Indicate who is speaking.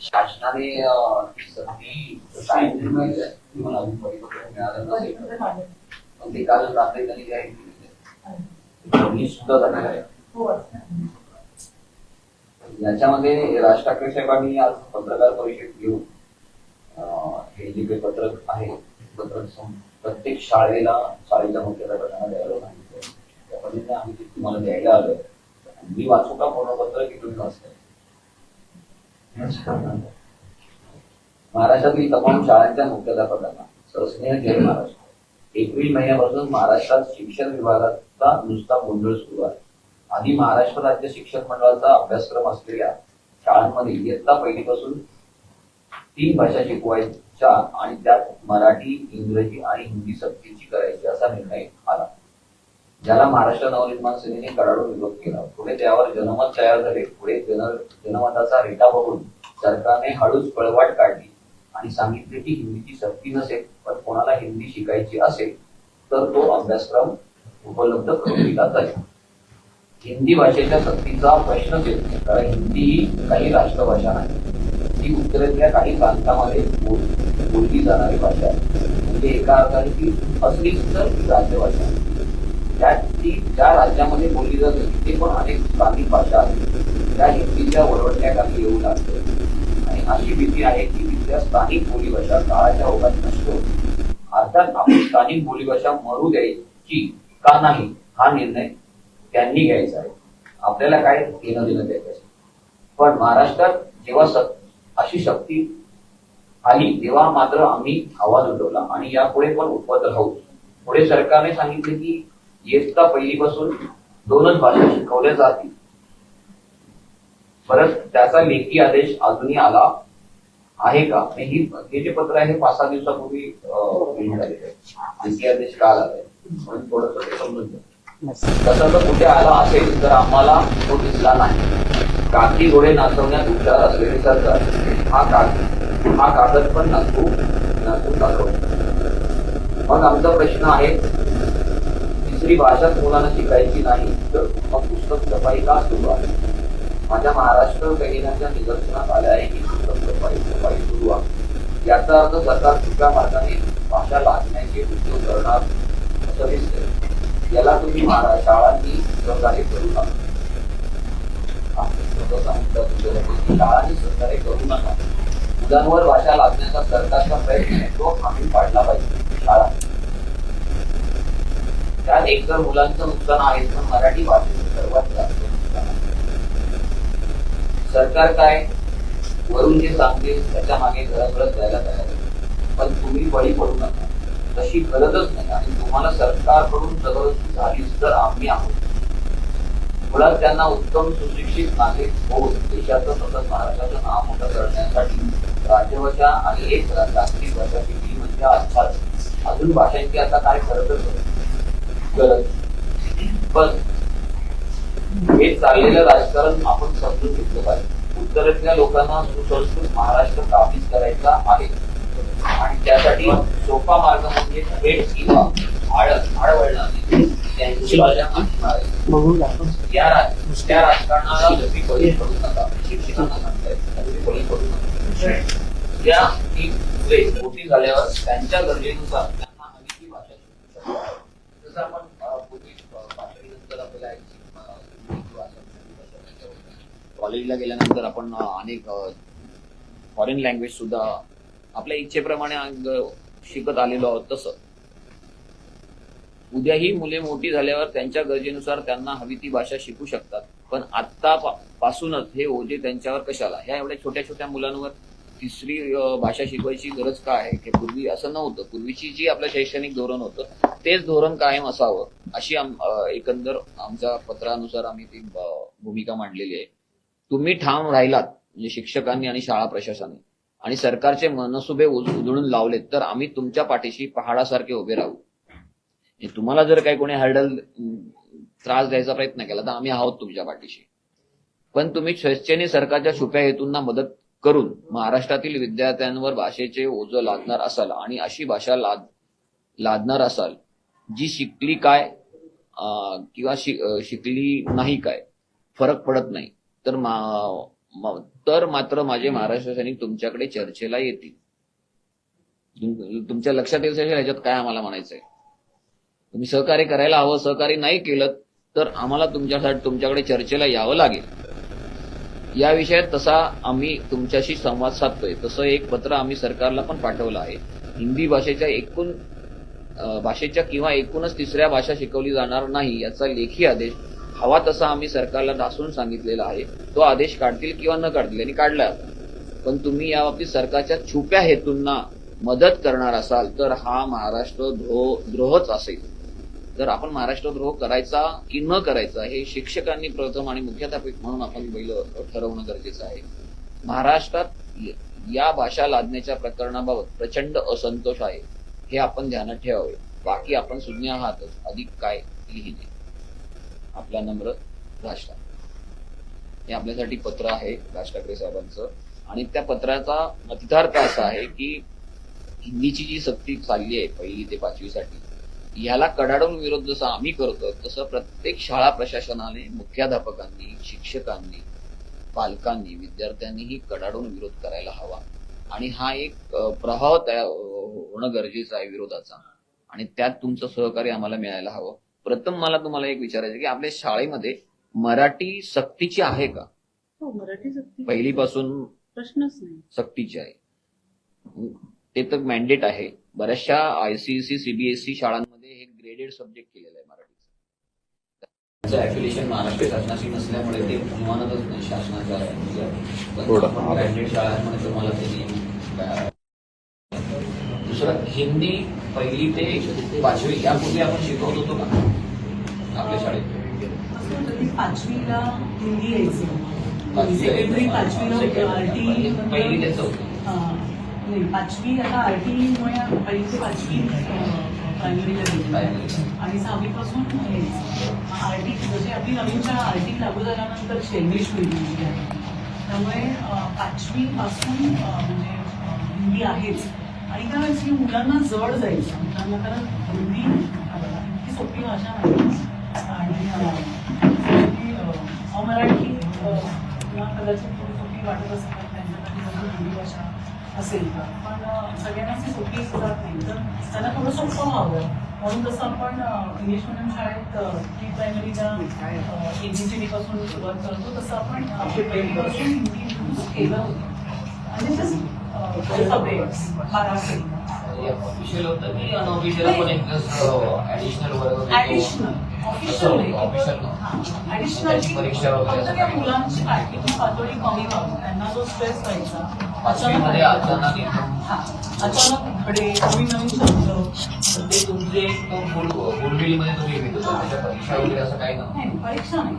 Speaker 1: शासनाने ती काल रात्री त्यांनी जाहीर केलेलं आहे. सुद्धा झालेलं आहे. याच्यामध्ये राज ठाकरे साहेबांनी आज पत्रकार परिषद घेऊन हे जे काही पत्रक आहे पत्रक प्रत्येक शाळेला शाळेच्या मुख्याध्यापकांना द्यायला सांगितलं. त्या पद्धतीने आम्ही तुम्हाला द्यायला आलोय. मी वाचू का पूर्ण पत्र की तुम्ही वाचताय? महाराष्ट्रातील तमाम शाळांच्या मुख्याध्यापकांना सरस्नेह जय महाराष्ट्र. एप्रिल महिन्यापासून महाराष्ट्रात शिक्षण विभागाचा नुसता गोंधळ सुरू आहे. आधी महाराष्ट्र राज्य शिक्षक मंडळाचा अभ्यासक्रम असलेल्या शाळांमध्ये इयत्ता पहिलीपासून तीन भाषा शिकवायच्या आणि त्यात मराठी इंग्रजी आणि हिंदी सक्तीची करायची असा निर्णय आला. ज्याला महाराष्ट्र नवनिर्माण सेनेने कडाडून विरोध केला. पुढे त्यावर जनमत तयार झाले. पुढे जन जनमताचा रेटा बघून सरकारने हळूच पळवाट काढली आणि सांगितले की हिंदीची सक्ती नसेल पण कोणाला हिंदी शिकायची असेल तर तो अभ्यासक्रम उपलब्ध करून दिला जाईल. हिंदी भाषेच्या सक्तीचा प्रश्नच येत कारण हिंदी ही काही राष्ट्रभाषा नाही. ती उत्तरेतल्या काही प्रांतामध्ये बोलली जाणारी भाषा आहे. म्हणजे एका अर्थाने ती असलीच तर राज्यभाषा आहे. त्यात ती ज्या राज्यामध्ये बोलली जाते तिथे पण अनेक स्थानिक भाषा आहेत. त्या हिंदीच्या वरवटण्याखाली येऊ लागते अशी भीती आहे की तिथल्या स्थानिक बोलीभाषा काळाच्या ओघात नष्ट होते अर्थात आपली स्थानिक बोलीभाषा मरू द्यायची का नाही हा निर्णय त्यांनी घ्यायचा आहे. आपल्याला काय घेणं देणं द्यायचं पण महाराष्ट्रात जेव्हा अशी शक्ती आली तेव्हा मात्र आम्ही आवाज उठवला आणि यापुढे पण उठवत राहू. पुढे सरकारने सांगितले की इयत्ता पहिलीपासून दोनच भाषा शिकवल्या जातील. परत त्याचा लेखी आदेश अजूनही आला आहे का? ही हे जे पत्र आहे हे पाच सहा दिवसापूर्वी लेखी आदेश का आला आहे. म्हणून थोडंसं ते समजून तसं तर कुठे आला असेल तर आम्हाला तो दिसला नाही. काठी घोडे नाचवण्यात हुशार असलेले सरकार हा कागद हा कागद पण नाचवू नाचवून दाखवतो. मग आमचा प्रश्न आहे तिसरी भाषाच मुलांना शिकायची नाही तर मग पुस्तक छपाई का सुरू आहे? माझ्या महाराष्ट्र बहिणाच्या निदर्शनात आले आहे की पुस्तक पाहिजे सुरू आहे याचा अर्थ सरकार चुक्या मार्गाने भाषा लादण्याचे उद्योग करणार असं दिसतंय. याला तुम्ही शाळांनी सहकार्य करू नका. शाळांनी सहकार्य करू नका. मुलांवर भाषा लादण्याचा सरकारचा प्रयत्न आहे. तो आम्ही पाडला पाहिजे. शाळा. त्यात एकतर मुलांचं नुकसान आहे पण मराठी भाषेचं सर्वात जास्त सरकार काय? वरून जे सांगते त्याच्यामागे घराघरत जायला तयार आहे. पण तुम्ही बळी पडू नका. तशी गरजच नाही. आणि तुम्हाला सरकारकडून जबरदस्ती झालीच तर आम्ही आहोत. मुळात त्यांना उत्तम सुशिक्षित नागरिक होऊन देशाचं तसंच महाराष्ट्राचं नाव मोठं करण्यासाठी राज्यभाषा आणि एक राष्ट्रीय भाषा शिकली म्हणजे अर्थात अजून भाषांची आता काय खरंच गरज. पण हे चाललेलं राजकारण आपण समजून घेतलं पाहिजे. उत्तरेतल्या लोकांना सुसंस्कृत महाराष्ट्र काबीज करायचा आहे. आणि त्यासाठी सोपा मार्ग म्हणजे थेट किंवा आड आडवळणाने त्यांची या त्या राजकारणाला तुम्ही बळी पडू नका शिक्षकांना बळी पडू नका. त्या ती मुले मोठी झाल्यावर त्यांच्या गरजेनुसार त्यांना हवी ती भाषा शिकू जसं आपण अं, पूर्वी अं, पाचवीनंतर आपल्याला एक, अं, हिंदी भाषा शिकू शकतो. कॉलेजला गेल्यानंतर आपण अनेक फॉरेन लँग्वेज सुद्धा आपल्या इच्छेप्रमाणे शिकत आलेलो आहोत तसं. उद्या ही मुले मोठी झाल्यावर त्यांच्या गरजेनुसार त्यांना हवी ती भाषा शिकू शकतात. पण आत्ता पासूनच हे ओझे त्यांच्यावर कशाला? ह्या एवढ्या छोट्या छोट्या मुलांवर तिसरी भाषा शिकवायची गरज काय आहे? की पूर्वी असं नव्हतं. पूर्वीची जी आपलं शैक्षणिक धोरण होतं तेच धोरण कायम असावं अशी आम- एकंदर आमच्या पत्रानुसार आम्ही ती भूमिका मांडलेली आहे. तुम्ही ठाम राहिलात म्हणजे शिक्षकांनी आणि शाळा प्रशासनाने. आणि सरकारचे मनसुबे उज- उधळून लावलेत तर आम्ही तुमच्या पाठीशी पहाडासारखे उभे राहू. तुम्हाला जर काही कोणी हर्डल त्रास द्यायचा प्रयत्न केला तर आम्ही आहोत तुमच्या पाठीशी. पण तुम्ही स्वेच्छेने सरकारच्या छुप्या हेतूंना मदत करून महाराष्ट्रातील विद्यार्थ्यांवर भाषेचे ओझं लादणार असाल आणि अशी भाषा लाद लादणार असाल जी शिकली काय किंवा शि- शिकली नाही काय फरक पडत नाही. तर मा- तर मात्र माझे महाराष्ट्र सैनिक तुमच्याकडे चर्चेला येतील. तुमच्या लक्षात येईल असेल ह्याच्यात काय आम्हाला म्हणायचंय? तुम्ही सहकार्य करायला हवं सहकार्य नाही केलं तर आम्हाला तुमच्यासाठी तुमच्याकडे चर्चेला यावं लागेल. या विषयात तसा आम्ही तुमच्याशी संवाद साधतोय. तसं एक पत्र आम्ही सरकारला पण पाठवलं आहे. हिंदी भाषेच्या एकूण भाषेच्या किंवा एकूणच तिसऱ्या भाषा शिकवली जाणार नाही याचा लेखी आदेश हवा तसा आम्ही सरकारला ढासून सांगितलेला आहे. तो आदेश काढतील किंवा न काढतील आणि काढला पण तुम्ही या बाबतीत सरकारच्या छुप्या हेतूंना मदत करणार असाल तर हा महाराष्ट्र द्रोह द्रोहच असेल. तर आपण महाराष्ट्र द्रोह करायचा की न करायचा हे शिक्षकांनी प्रथम आणि मुख्याध्यापक म्हणून आपण पहिलं ठरवणं गरजेचं आहे. महाराष्ट्रात या भाषा लादण्याच्या प्रकरणाबाबत प्रचंड असंतोष आहे. हे आपण ध्यानात ठेवावे. बाकी आपण सुज्ञ आहातच. अधिक काय लिहिले आपला नम्र राज ठाकरे. हे आपल्यासाठी पत्र आहे राज ठाकरे साहेबांचं. आणि त्या पत्राचा मतितार्थ असा आहे की हिंदीची जी सक्ती चालली आहे पहिली ते पाचवीसाठी याला कडाडून विरोध जसा आम्ही करतो तसं प्रत्येक शाळा प्रशासनाने मुख्याध्यापकांनी शिक्षकांनी पालकांनी विद्यार्थ्यांनीही कडाडून विरोध करायला हवा. आणि हा एक प्रभाव तयार होणं गरजेचं आहे विरोधाचा. आणि त्यात तुमचं सहकार्य आम्हाला मिळायला हवं. प्रथम मला तुम्हाला एक विचारायचं आहे की आपल्या शाळेमध्ये मराठी सक्तीची आहे का?
Speaker 2: हो मराठी सक्ती.
Speaker 1: पहिलीपासून
Speaker 2: प्रश्नच नाही.
Speaker 1: सक्तीची आहे. ते तर मॅन्डेट आहे. बऱ्याचशा आयसीएससी सीबीएसई शाळांमध्ये हे ग्रेडेड सब्जेक्ट केलेलं आहे मराठीचं ऍफिलिएशन महाराष्ट्र शासनाशी नसल्यामुळे ते मानतच नाही शासनाच्या मॅन्डेट शाळांमध्ये तुम्हाला दुसरं हिंदी पहिली ते पाचवी यापूर्वी आपण शिकवत होतो का? आपल्या शाळेत.
Speaker 2: पाचवीला हिंदी यायचं.
Speaker 1: पाचवी-
Speaker 2: सेकंडरी पाचवीला आरटी
Speaker 1: पहिली
Speaker 2: पाचवी आता पहिली ते पाचवी प्रायमरीला गेली. आणि सहावीपासून आरटी जशी आपली नवीन शाळा आरटी लागू झाल्यानंतर इंग्लिश मिडियम आहे त्यामुळे पाचवीपासून म्हणजे हिंदी आहेच. आणि काय व्हायचं की मुलांना जड जायचं. मुलांना कारण हिंदी इतकी सोपी भाषा नाही. आणि अमराठी कदाचित थोडी सोपी वाटत असेल तर त्यांच्यासाठी हिंदी भाषा असेल. तर पण अं, सगळ्यांनाच ती सोपी जात नाही तर त्यांना थोडं सोपं व्हावं. म्हणून जसं आपण इंग्लिश मिडियम शाळेत प्री प्रायमरीला एबीसीडी पासून सुरुवात करतो. तसं आपण पहिलीपासून हिंदी केलं होतं. आणि मराठी
Speaker 1: ऑफिशियल होतं की अनऑफिशियल पण एक ऍडिशनल वर्ग
Speaker 2: ऍडिशनल ऑफिशियल नाही
Speaker 1: परीक्षा वगैरे
Speaker 2: फक्त त्या मुलांची पाठीची पातळी कमी व्हावी त्यांना जो स्ट्रेस व्हायचा
Speaker 1: पाचवीमध्ये अचानक एकदम
Speaker 2: हा अचानक धडे नवीन नवीन शब्द
Speaker 1: ते तुमचे एक बोलबिलीमध्ये तुम्ही घेत होता त्याच्या परीक्षा वगैरे असं काही
Speaker 2: नाही परीक्षा नाही